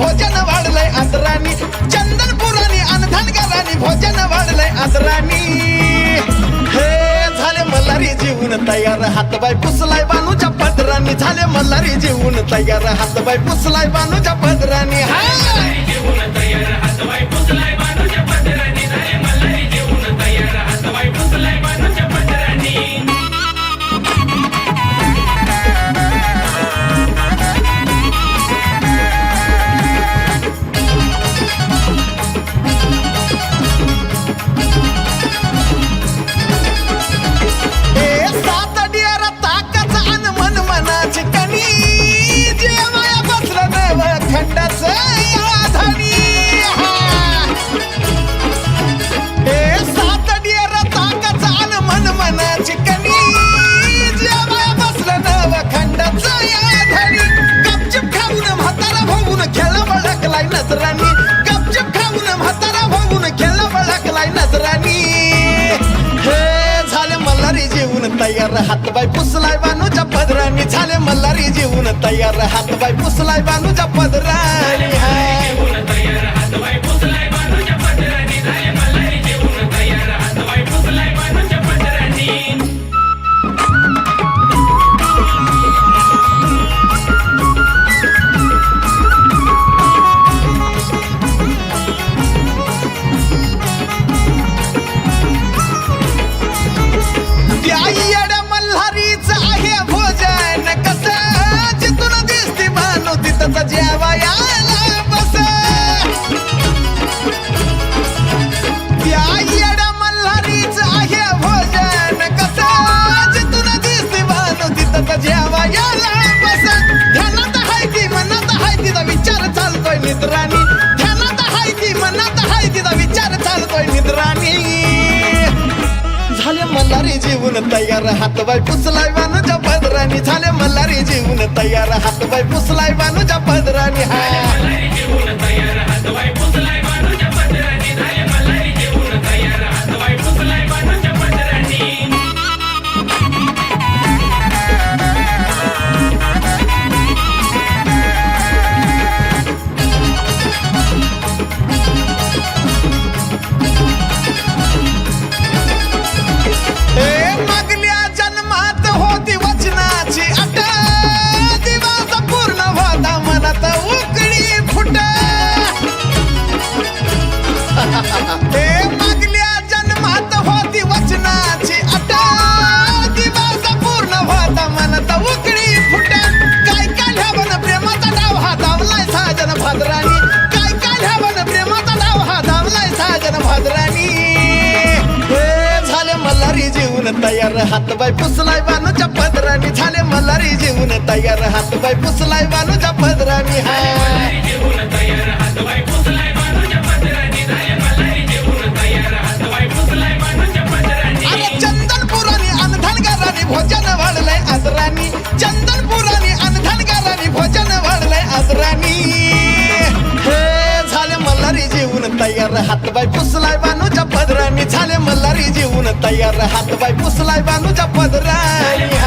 भोजन वाढलंय आदरानी चंदनपुरानी अनधनगरानी भोजन वाढलंय आदरानी हे झाले मल्हारी जीवन तयार. हातबाय पुसलाय बानूच्या पदरानी. झाले मल्हारी जीवन तयार. हातबाय पुसलाय बानूच्या पदरानी. हाय! बळकलाय नजरानी. गपचूप खाऊन म्हातारा भाऊन खेळ बळकलाय नजरानी. हे झाले मल्हारी जेवून तयार. हातबाय पुसलाय बानूच्या पदरानी. झाले मल्हारी जेवून तयार. हातबाय पुसलाय बानूच्या पदरानी. जीवन तयार हातबाय पुसलाय बानूच्या पदरानी झाले मल्हारी जीवन तयार हातबाय पुसलाय बानूच्या हात तयार पुसलाय बानूच्या पदरानी. झाले मल्हारी जेवून तयार हात हातबाय पुसलाय बानूच्या पदरानी. हाय. अरे चंदनपुरानी अनधनगरानी भोजन वाढलंय जीवन तयार हातबाय पुसलाय बानूच्या पदरानी झाले मल्हारी जीवन पुसलाय बानूच्या